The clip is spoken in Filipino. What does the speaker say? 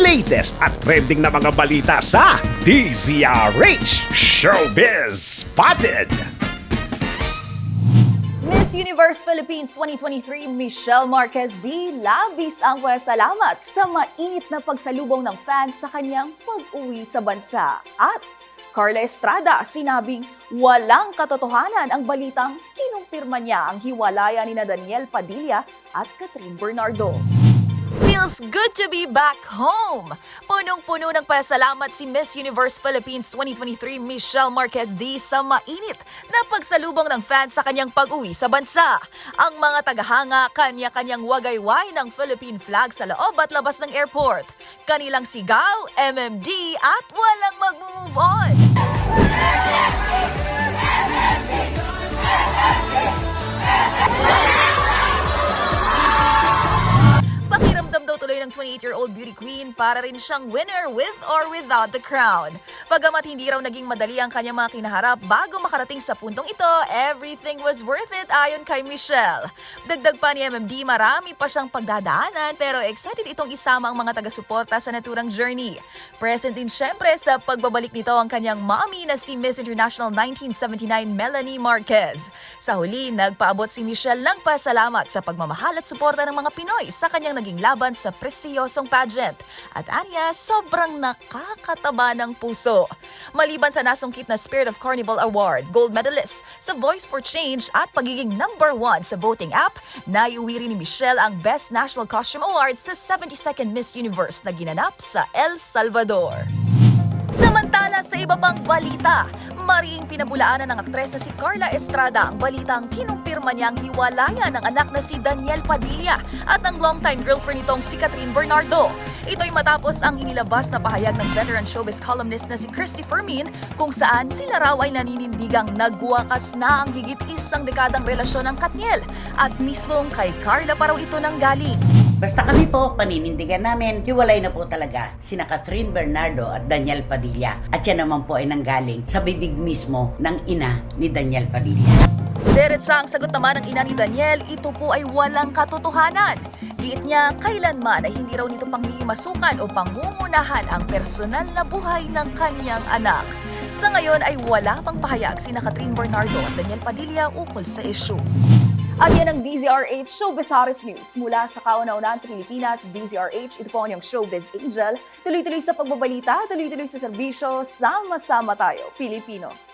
latest at trending na mga balita sa DZRH Showbiz Spotted! Miss Universe Philippines 2023 Michelle Marquez D. labis ang salamat sa mainit na pagsalubong ng fans sa kanyang pag-uwi sa bansa. At Carla Estrada sinabing walang katotohanan ang balitang kinumpirma niya ang hiwalayan ni na Daniel Padilla at Catherine Bernardo. Feels good to be back home! Punong-puno ng pasalamat si Miss Universe Philippines 2023 Michelle Marquez D sa mainit na pagsalubong ng fans sa kanyang pag-uwi sa bansa. Ang mga tagahanga kanya-kanyang wagayway ng Philippine flag sa loob at labas ng airport. Kanilang sigaw, MMD at walang mag-move ng 28-year-old beauty queen para rin siyang winner with or without the crown. Pagamat hindi raw naging madali ang kanyang mga kinaharap bago makarating sa puntong ito, everything was worth it ayon kay Michelle. Dagdag pa ni MMD, marami pa siyang pagdadaanan pero excited itong isama ang mga taga-suporta sa naturang journey. Present din syempre sa pagbabalik nito ang kanyang mommy na si Miss International 1979 Melanie Marquez. Sa huli, nagpaabot si Michelle ng pasalamat sa pagmamahal at suporta ng mga Pinoy sa kanyang naging laban sa prestiyosong pageant. At anya, sobrang nakakataba ng puso. Maliban sa nasungkit na Spirit of Carnival Award, gold medalist sa Voice for Change at pagiging number one sa voting app, naiuwi rin ni Michelle ang Best National Costume Award sa 72nd Miss Universe na ginanap sa El Salvador. Samantala sa iba pang balita, mariing pinabulaanan ng aktres na si Carla Estrada ang balitang kinumpirma niyang hiwalayan ng anak na si Daniel Padilla at ang longtime girlfriend nitong si Catherine Bernardo. Ito'y matapos ang inilabas na pahayag ng veteran showbiz columnist na si Christy Fermin kung saan sila raw ay naninindigang nagwakas na ang higit isang dekadang relasyon ng Katniel at mismong kay Carla pa raw ito nang galing. Basta kami po, paninindigan namin, hiwalay na po talaga sina Catherine Bernardo at Daniel Padilla. At yan naman po ay nanggaling sa bibig mismo ng ina ni Daniel Padilla. Diretsa ang sagot naman ng ina ni Daniel, ito po ay walang katotohanan. Giit niya, kailanman ay hindi raw nito panghihimasukan o pangungunahan ang personal na buhay ng kanyang anak. Sa ngayon ay wala pang pahayag sina Catherine Bernardo at Daniel Padilla ukol sa issue. At yan ang DZRH Showbiz Hottest News. Mula sa kauna-unahan sa Pilipinas, DZRH, ito po ang inyong Showbiz Angel. Tuloy-tuloy sa pagbabalita, tuloy-tuloy sa serbisyo, sama-sama tayo, Pilipino.